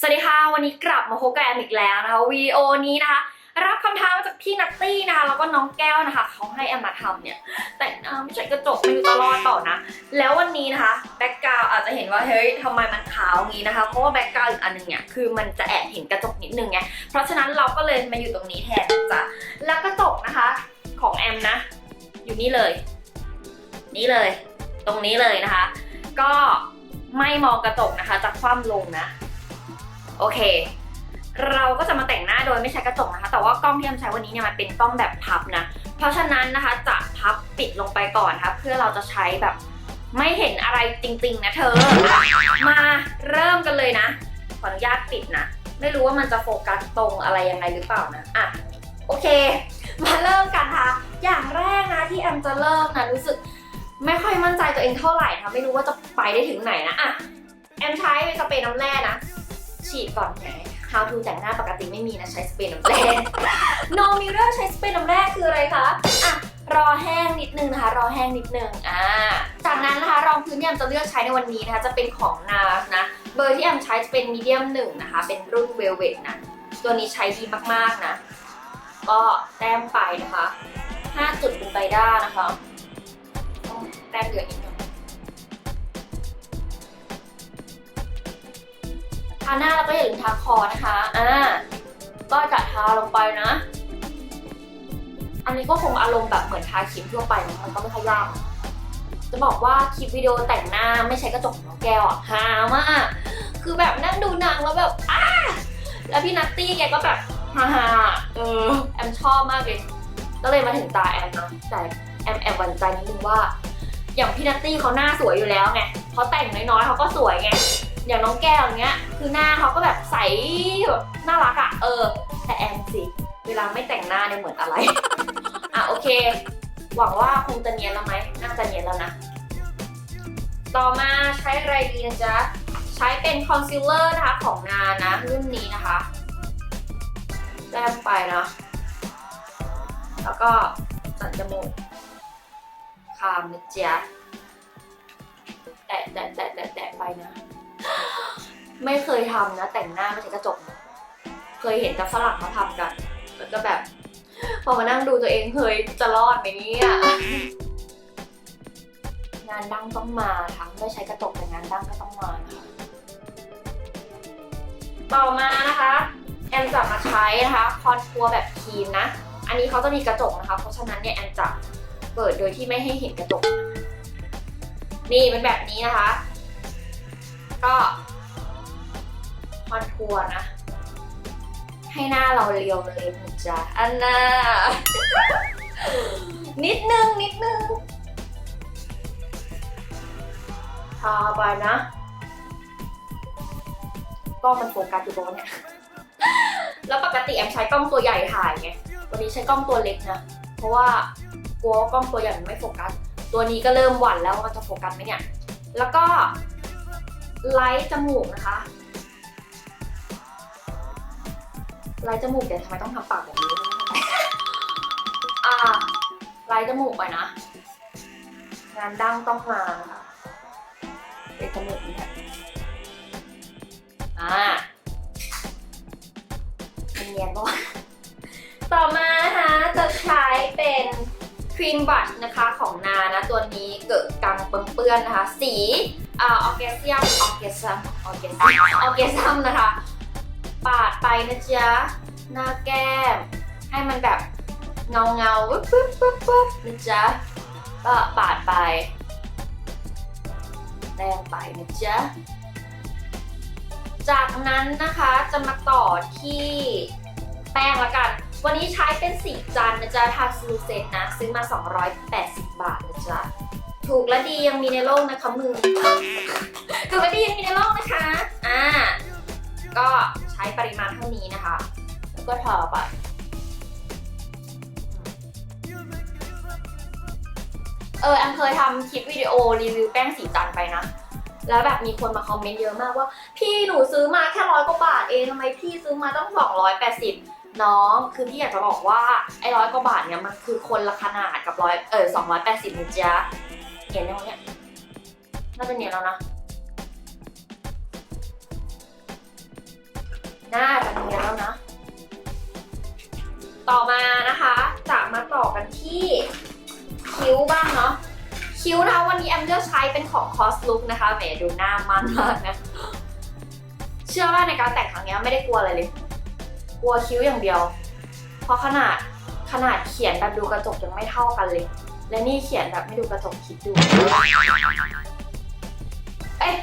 สวัสดีค่ะ วันนี้กลับมาพบกับแอมอีกแล้วนะคะวีโอนี้นะคะ รับคำท้ามาจากพี่นัตตี้นะคะแล้วก็น้องแก้วนะคะเขาให้แอมมาทำเนี่ย แต่งหน้าไม่ใช่กระจกไม่รู้จะรอดเปล่านะ แล้ววันนี้นะคะแบ็กกราวอาจจะเห็นว่าเฮ้ยทำไมมันขาวงี้นะคะ เพราะว่าแบ็กกราวอีกอันหนึงเนี่ยคือมันจะแอบเห็นกระจกนิดนึงไงเพราะฉะนั้นเราก็เลยมาอยู่ตรงนี้แทนจ้ะแล้วกระจกนะคะของแอมนะ อยู่นี่เลย นี่เลย ตรงนี้เลยนะคะ ก็ไม่มองกระจกนะคะจะคว่ำลงนะ โอเค เราก็จะมาแต่งหน้าโดยไม่ใช้กระจกนะคะ แต่ว่ากล้องที่แอมใช้วันนี้เนี่ยมันเป็นกล้องแบบพับนะ เพราะฉะนั้นนะคะจะพับปิดลงไปก่อนนะคะเพื่อเราจะใช้แบบไม่เห็นอะไรจริง ๆ นะเธอ มาเริ่มกันเลยนะ ขออนุญาตปิดนะ ไม่รู้ว่ามันจะโฟกัสตรงอะไรยังไงหรือเปล่านะ อะ โอเค มาเริ่มกันค่ะ อย่างแรกนะที่แอมจะเริ่มนะรู้สึกไม่ค่อยมั่นใจตัวเองเท่าไหร่ค่ะไม่รู้ว่าจะไปได้ถึงไหนนะ อะ แอมใช้สเปรย์น้ำแร่น ฉีดก่อนไง How to แต่งหน้าปกติไม่มีนะใช้สเปรย์น้ำแร่ No Mirror ใช้สเปรย์น้ำแร่คืออะไรคะอะรอแห้งนิดนึงนะคะ รอแห้งนิดนึงอ่าจากนั้นนะคะรองพื้นที่แอมจะเลือกใช้ในวันนี้นะคะ จะเป็นของ NARS นะ เบอร์ที่แอมใช้จะเป็นมีเดียมหนึ่งนะคะ เป็นรุ่น Velvet นะ ตัวนี้ใช้ดีมากๆนะ ก็แต้มไปนะคะ 5 จุดบนใบด้านะคะ แต้มเดือดอีกหน่อย ทาหน้าแล้วก็อย่าลืมทาคอนะคะ อ่า ก็จะทาลงไปนะ อันนี้ก็คงอารมณ์แบบเหมือนทาครีมทั่วไปนะมันก็ไม่ค่อยยากจะบอกว่าคลิปวิดีโอแต่งหน้าไม่ใช้กระจกของแก้วอะฮามาก คือแบบนั่งดูนังแล้วแบบอ้าแล้วพี่นัตตี้แกก็แบบฮ่าฮาเออแอมชอบมากเลย ก็เลยมาถึงตาแอมนะแต่แอมแอบหวั่นใจนิดนึงว่า อย่างพี่นัตตี้เขาหน้าสวยอยู่แล้วไงเขาแต่งน้อยๆเขาก็สวยไง อย่างน้องแก้วอย่างเงี้ย คือหน้าเขาก็แบบใสแบบน่ารักอะเออ แต่แอมสิเวลาไม่แต่งหน้าเนี่ยเหมือนอะไร อะโอเค หวังว่าคงจะเนียนแล้วไหมน่าจะเนียนแล้วนะ ต่อมาใช้อะไรดีนะจ๊ะ ใช้เป็นคอนซีลเลอร์นะคะของงานนะรุ่นนี้นะคะแต้มไปเนาะแล้วก็สันจมูกคามนะจ๊ะแตะแตะแตะแตะไปนะ ไม่เคยทำนะ แต่งหน้าไม่ใช่กระจกนะเคยเห็นแต่ฝรั่งเขาทำกัน แล้วก็แบบ พอมานั่งดูตัวเองเฮ้ยจะรอดไหมเนี่ยงานดังต้องมาค่ะไม่ใช้กระจกแต่งานดังก็ต้องมานะคะต่อมานะคะแอนจะมาใช้นะคะคอนทัวร์แบบครีมนะ อันนี้เขาจะมีกระจกนะคะ เพราะฉะนั้นเนี่ยแอนจะเปิดโดยที่ไม่ให้เห็นกระจก นี่เป็นแบบนี้นะคะ ก็คอนทัวร์นะ ให้หน้าเราเรียวเลยนะจ๊ะอันน่านิดนึง นิดนึงทาไปนะกล้องมันโฟกัสอยู่ตรงเนี้ยแล้วปกติแอมใช้กล้องตัวใหญ่ถ่ายไง วันนี้ใช้กล้องตัวเล็กนะ เพราะว่ากลัวกล้องตัวใหญ่มันไม่โฟกัส ตัวนี้ก็เริ่มหวั่นแล้วว่ามันจะโฟกัสไหมเนี่ย แล้วก็ ไลท์จมูกนะคะ ไลท์จมูกเดี๋ยวทำไมต้องทำปากแบบนี้อ่าไลท์จมูกไปนะ งานดั้งต้องมานะคะเป็นจมูกนี้อ่าเนียนปะวะต่อมานะคะจะใช้เป็นครีมบัชนะคะของนานะ ตัวนี้เกิดกังเปื้อนๆนะคะ สี อ่าออร์แกเซียมออร์แกซัมออร์แกซัมออร์แกซัมนะคะ ปาดไปนะจ๊ะหน้าแก้ม ให้มันแบบเงาเงาปึ๊บปึ๊บปึ๊บปึ๊บนะจ๊ะก็ปาดไปแต้มไปนะจ๊ะจากนั้นนะคะจะมาต่อที่แป้งละกัน วันนี้ใช้เป็นสีจันนะจ๊ะทาซูเซนนะ ซื้อมา 280 บาทนะจ๊ะ ถูกและดียังมีในโลกนะคะมือถูกและดียังมีในโลกนะคะ อ่า ก็ใช้ปริมาณเท่านี้นะคะ แล้วก็ทาไปเออแอมเคยทำคลิปวิดีโอรีวิวแป้งสีจันไปนะ แล้วแบบมีคนมาคอมเมนต์เยอะมากว่า พี่หนูซื้อมาแค่ร้อยกว่าบาทเองทำไมพี่ซื้อมาต้องสองร้อยแปดสิบน้องคือพี่อยากจะบอกว่าไอ้ร้อยกว่าบาทเนี่ยมันคือคนละขนาดกับร้อยเออสองร้อยแปดสิบนะจ๊ะ เห็นยังเนี่ยน่าจะเนียนแล้วนะน่าจะเนียนแล้วนะ ต่อมานะคะจะมาต่อกันที่คิ้วบ้างเนาะคิ้วนะคะวันนี้แอมเลือกใช้เป็นของ Cos Look นะคะแหมดูหน้ามันมากนะ เชื่อว่าในการแต่งครั้งนี้ไม่ได้กลัวอะไรเลย กลัวคิ้วอย่างเดียว เพราะขนาดขนาดเขียนแบบดูกระจกยังไม่เท่ากันเลย และนี่เขียนแบบไม่ดูกระจกคิดดู เอ้ย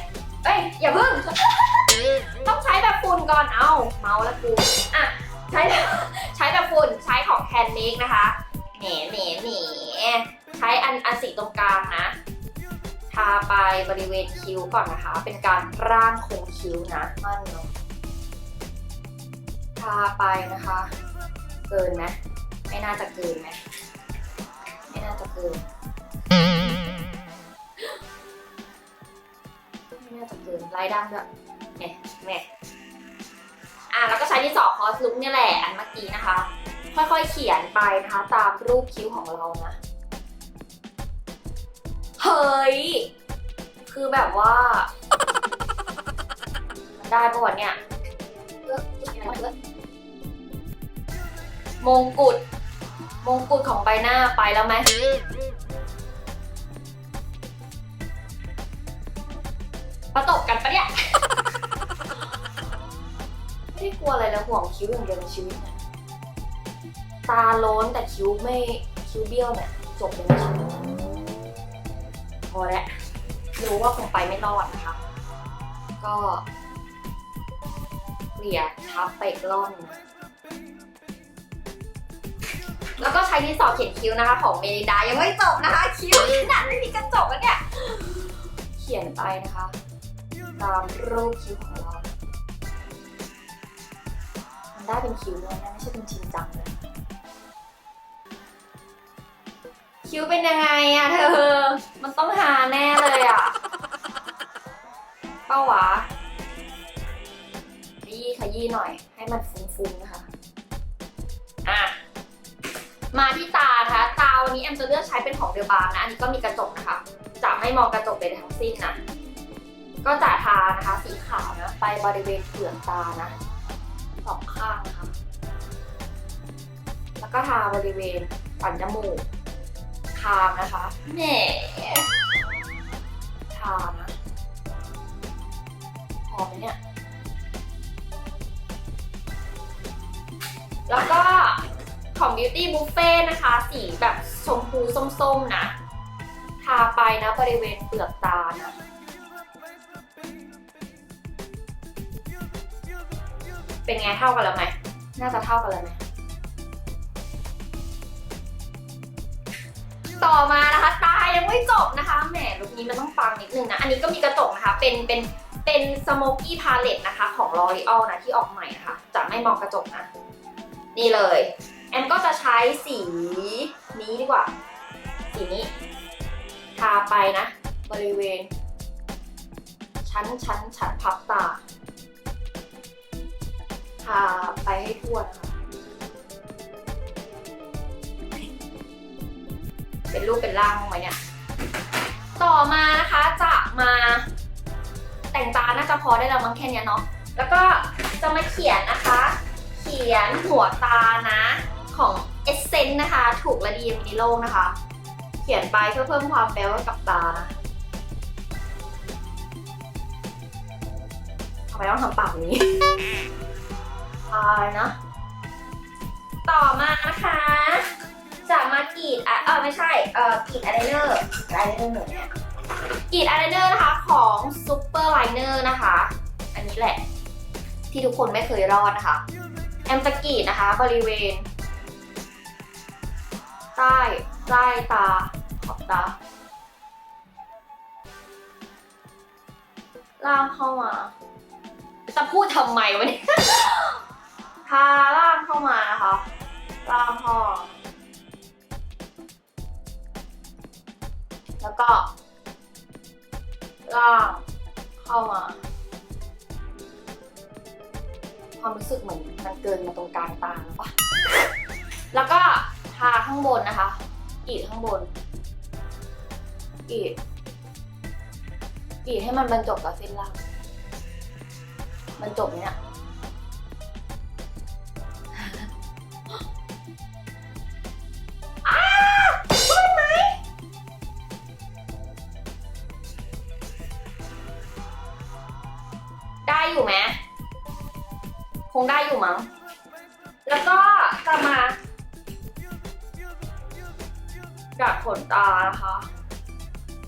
เอ้ย อย่าเพิ่ง ต้องใช้แบบฝุ่นก่อนเอาเมาแล้วกูอะใช้ใช้แบบฝุ่นใช้ของแคนนิกนะคะแหนแหนแหนใช้อันอันสีตรงกลางนะทาไปบริเวณคิ้วก่อนนะคะ เป็นการร่างโครงคิ้วนะมั่นเนาะทาไปนะคะ เกินไหมไม่น่าจะเกินไหม น่าจะเกินไม่น่าจะเกินไล่ดังด้วยแม่แม่อะแล้วก็ใช้ที่สอคอสลุกเนี่ยแหละอันเมื่อกี้นะคะ ค่อยๆเขียนไปนะคะตามรูปคิ้วของเรานะเฮ้ยคือแบบว่ามันได้ปะวันเนี่ยเลือกจุดไหนวะเลือกมงกุฎ มงกุฎของใบหน้าไปแล้วไหมประตบกันปะเนี่ย ไม่ได้กลัวอะไรเลยห่วงคิ้วอย่างเดียวในชีวิตเนี่ยตาโล้นแต่คิ้วไม่คิ้วเบี้ยวเนี่ยจบเลยในชีวิตพอแล้วรู้ว่าคงไปไม่รอดนะคะ ก็เกลี่ยทับไปอีกรอบหนึงนะ แล้วก็ใช้ดินสอเขียนคิ้วนะคะ ของเมลิดายังไม่จบนะคะ คิ้วขนาดไม่มีกระจกแล้วเนี่ย เขียนไปนะคะ ตามรูปคิ้วของเรา มันได้เป็นคิ้วด้วยนะไม่ใช่เป็นชินจังเลย คิ้วเป็นยังไงอะเธอ มันต้องหาแน่เลยอะเป้าหวะขยี้ขยี้หน่อยให้มันฟุ้งๆนะคะ มาที่ตานะคะตาวันนี้แอมจะเลือกใช้เป็นของเดลบาร์นะ อันนี้ก็มีกระจกนะคะ จะไม่มองกระจกเลยทั้งสิ้นนะ ก็จะทานะคะสีขาวนะไปบริเวณเปลือกตานะสองข้างนะคะ แล้วก็ทาบริเวณปันจมูกคางนะคะแหมทานะพอไหมเนี่ย แล้วก็ ของ Beauty Buffet นะคะ สีแบบชมพูส้มๆนะ ทาไปนะบริเวณเปลือกตานะเป็นไงเท่ากันแล้วไหม น่าจะเท่ากันแล้วไหม ต่อมานะคะ ตายังไม่จบนะคะ แหมลุคนี้มันต้องฟังนิดนึงนะ อันนี้ก็มีกระจกนะคะ เป็น เป็น เป็นสโมกี้พาเลตนะคะ ของ L'Oreal นะ ที่ออกใหม่นะคะ จะไม่มองกระจกนะ นี่เลย แอมก็จะใช้สีนี้ดีกว่า สีนี้ทาไปนะ บริเวณ ชั้นชั้นชั้นพับตาทาไปให้ทั่วนะคะเป็นรูปเป็นร่างลงไปเนี่ย ต่อมานะคะจะมาแต่งตาน่าจะพอได้แล้วมั้งแค่นี้เนาะ แล้วก็จะมาเขียนนะคะ เขียนหัวตานะ ของ Essence นะคะ ถูกและดีมินิโลนะคะ เขียนไปเพื่อเพิ่มความแปลว่ากับตานะทำไมต้องทำปากนี้พายนะ ต่อมานะคะจะมากรีดอะเออไม่ใช่เออกรีดอายไลเนอร์อายไลเนอร์เหมือนเนี่ยกรีดอายไลเนอร์นะคะของซูเปอร์ไลเนอร์นะคะ อันนี้แหละ ที่ทุกคนไม่เคยรอดนะคะแอมจะกรีดนะคะ บริเวณ ต้ใต้ตา ขอบตา ล่างเข้ามา จะพูดทำไมวะเนี่ย ทาล่างเข้ามานะคะ ล่างเข้ามาแล้วก็ล่างเข้ามา ความรู้สึกเหมือนมันเกินมาตรงกลางตาแล้วปะแล้วก็ทาข้างบนนะคะกรีดข้างบนกรีดกรีดให้มันบรรจบกับเส้นล่างบรรจบเนี่ยได้อยู่ไหมคงได้อยู่มั้ง แล้วก็กลับมา กัดขนตานะคะ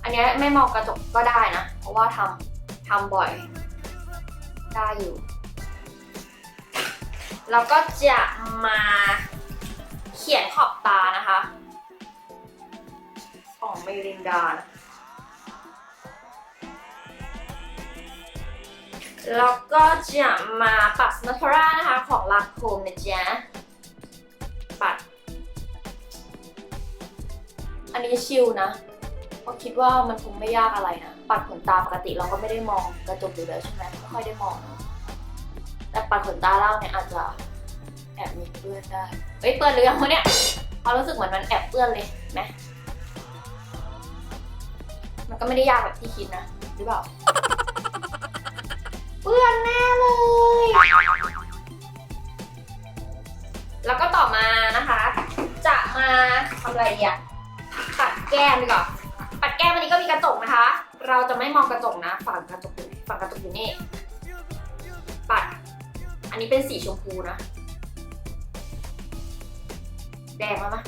อันเนี้ยไม่มองกระจกก็ได้นะ เพราะว่าทำทำบ่อย ได้อยู่ แล้วก็จะมาเขียนขอบตานะคะ ของเมรินดานะแล้วก็จะมาปัดสมาทาร่านะคะ ของลาโคมนะจ๊ะ อันนี้ชิลนะเพราะคิดว่ามันคงไม่ยากอะไรนะ ปัดขนตาปกติเราก็ไม่ได้มองกระจกอยู่แล้วใช่ไหมไม่ค่อยได้มองนะแต่ปัดขนตาเล่าเนี่ยอาจจะแอบมีเปื้อนได้ เฮ้ยเปื้อนหรือยังวะเนี่ยควารู้สึกเหมือนมันแอบเปื้อนเลยนไหมมันก็ไม่ได้ยากแบบที่คิดนะหรือเปล่า เปื้อนแน่เลย แล้วก็ต่อมานะคะ จะมาทำอะไรดีอะ แก้มดีกว่าปัดแก้มอันนี้ก็มีกระจกนะคะ เราจะไม่มองกระจกนะ ฝั่งกระจกอยู่ไหนฝั่งกระจกอยู่นี่ ปัด อันนี้เป็นสีชมพูนะ แดงแล้วนะ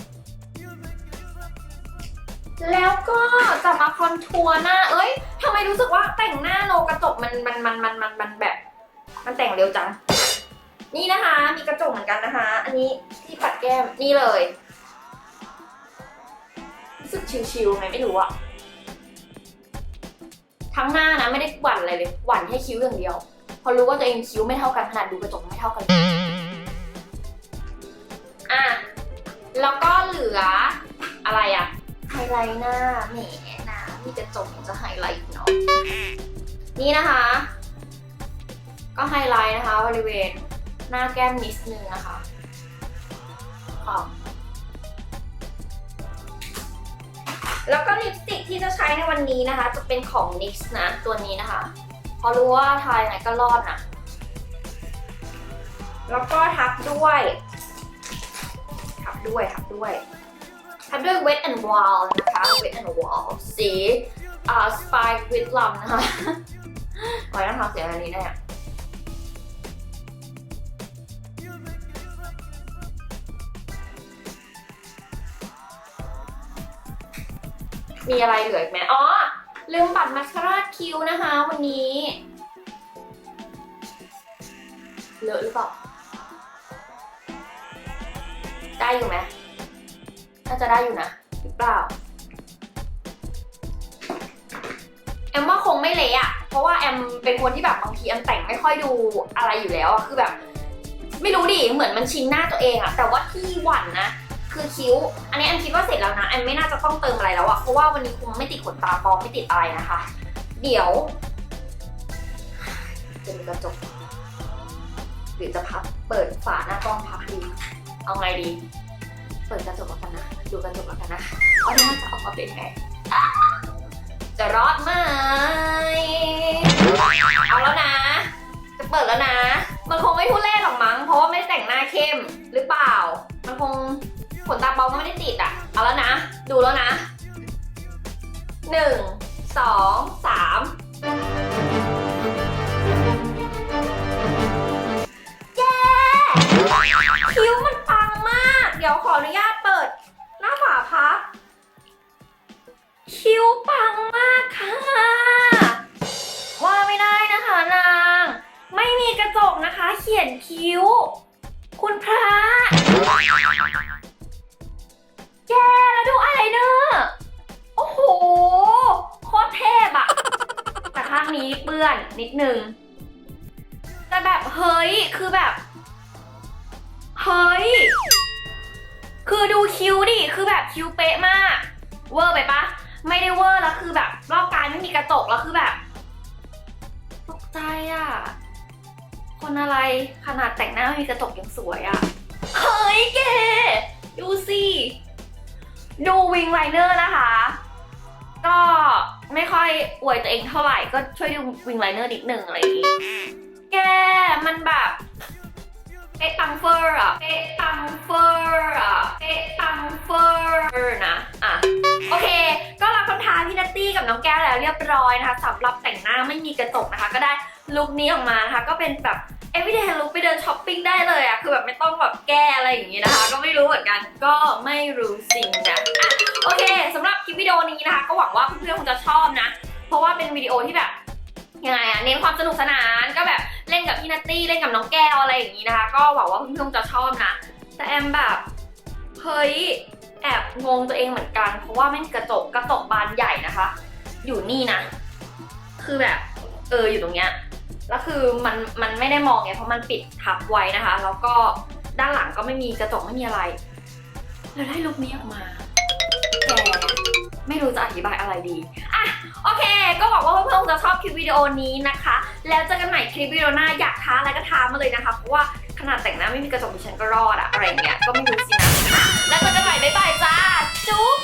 แล้วก็จะมาคอนทัวร์หน้า เอ้ยทำไมรู้สึกว่าแต่งหน้าโนกระจกมันมันมันมันมันมันแบบ มันแต่งเร็วจัง นี่นะคะ มีกระจกเหมือนกันนะคะ อันนี้ที่ปัดแก้ม นี่เลย รู้สึกชิวๆไงไม่รู้อะทั้งหน้านะไม่ได้หวั่นอะไรเลยหวั่นแค่คิ้วอย่างเดียว พอรู้ว่าตัวเองคิ้วไม่เท่ากันขนาดดูกระจกไม่เท่ากันเลยอะแล้วก็เหลืออะไรอะไฮไลท์หน้าแหมนะมีกระจกยังจะไฮไลท์อีกเนาะนี่นะคะ ก็ไฮไลท์นะคะบริเวณหน้าแก้มนิดนึงนะคะขอบ แล้วก็ลิปสติกที่จะใช้ในวันนี้นะคะ จะเป็นของ NYX นะตัวนี้นะคะเพราะรู้ว่าทายยังไงก็รอดนะแล้วก็ทับด้วย ทับด้วย ทับด้วย ทับด้วย Wet and Wild นะคะ Wet and Wild สีอ่า Spike with Lum นะคะไว้ต้องทำเสียงอันนี้แน่ มีอะไรเหลืออีกไหมอ๋อ ลืมปัดมาสคาร่าคิ้วนะคะ วันนี้เลอะหรือเปล่า ได้อยู่ไหมน่าจะได้อยู่นะหรือเปล่าแอมว่าคงไม่เละอะเพราะว่าแอมเป็นคนที่แบบบางทีแอมแต่งไม่ค่อยดูอะไรอยู่แล้วอะคือแบบ ไม่รู้ดิเหมือนมันชินหน้าตัวเองอะแต่ว่าที่หวั่นนะ คือคิ้ว อันนี้แอมคิดว่าเสร็จแล้วนะแอมไม่น่าจะต้องเติมอะไรแล้วอะเพราะว่าวันนี้คงไม่ติดขนตาปลอมไม่ติดอะไรนะคะ เดี๋ยวจะมีกระจกหรือจะพับเปิดฝาหน้ากล้องพับดีเอาไงดี เปิดกระจกแล้วกันนะ ดูกระจกแล้วกันนะว่าหน้าจะออกมาเป็นไงจะรอดไหมเอาแล้วนะ จะเปิดแล้วนะ มันคงไม่ทุเล่หรอกมั้ง เพราะว่าไม่แต่งหน้าเข้มหรือเปล่า มันคง ขนตาปลอมก็ไม่ได้ติดอะ เอาแล้วนะ ดูแล้วนะหนึ่งสองสามแย่คิ้วมันปังมาก เดี๋ยวขออนุญาตเปิด หน้าฝาพับคิ้วปังมากค่ะ ว่าไม่ได้นะคะนาง ไม่มีกระจกนะคะ เขียนคิ้ว คุณพระ แกแล้วดูอะไรเนอะโอ้โห โคตรเทพอะแต่ข้างนี้เปื้อนนิดนึง แต่แบบเฮ้ย คือแบบ เฮ้ย คือดูคิ้วดิ คือแบบคิ้วเป๊ะมาก เวอร์ไปปะ ไม่ได้เวอร์แล้วคือแบบ รอบกายไม่มีกระจกแล้วคือแบบ ตกใจอะคนอะไรขนาดแต่งหน้าไม่มีกระจกยังสวยอะเฮ้ยเกดูสิ ดูวิงไลเนอร์นะคะ ก็ไม่ค่อยอวยตัวเองเท่าไหร่ก็ช่วยดูวิงไลเนอร์นิดหนึ่งอะไรอย่างงี้แกมันแบบเป๊ะปังเฟอร์อะเป๊ะปังเฟอร์อะเป๊ะปังเฟอร์นะอะโอเค ก็รับคำท้าพี่นัตตี้กับน้องแก้วแล้วเรียบร้อยนะคะสำหรับแต่งหน้าไม่มีกระจกนะคะ ก็ได้ลุคนี้ออกมานะคะ ก็เป็นแบบ everyday look ไปเดินช้อปปิ้งได้เลยอะคือแบบไม่ต้องแบบแก้อะไรอย่างนี้นะคะ ก็ไม่รู้เหมือนกันก็ไม่รู้สิงนะอะโอเคสำหรับคลิปวิดีโอนี้นะคะ ก็หวังว่าเพื่อนๆคงจะชอบนะ เพราะว่าเป็นวิดีโอที่แบบยังไงอะเน้นความสนุกสนานก็แบบเล่นกับพี่นัตตี้เล่นกับน้องแก้วอะไรอย่างนี้นะคะ ก็หวังว่าเพื่อนๆคงจะชอบนะ แต่แอมแบบเฮ้ยแอบงงตัวเองเหมือนกัน เพราะว่าแม่งกระจกกระจกบานใหญ่นะคะ อยู่นี่นะ คือแบบเอออยู่ตรงเนี้ย แล้วคือมันมันไม่ได้มองไงเพราะมันปิดทับไว้นะคะ แล้วก็ด้านหลังก็ไม่มีกระจกไม่มีอะไรแล้วได้ลุคนี้ออกมาแกไม่รู้จะอธิบายอะไรดี อะ โอเค ก็หวังว่าเพื่อนๆจะชอบคลิปวิดีโอนี้นะคะ แล้วเจอกันใหม่คลิปวิดีโอหน้าอยากท้าอะไรก็ท้ามาเลยนะคะ เพราะว่าขนาดแต่งหน้าไม่มีกระจกดิฉันก็รอดอะอะไรเงี้ย ก็ไม่รู้สินะ แล้วเจอกันใหม่ไปๆจ้า จุ๊บ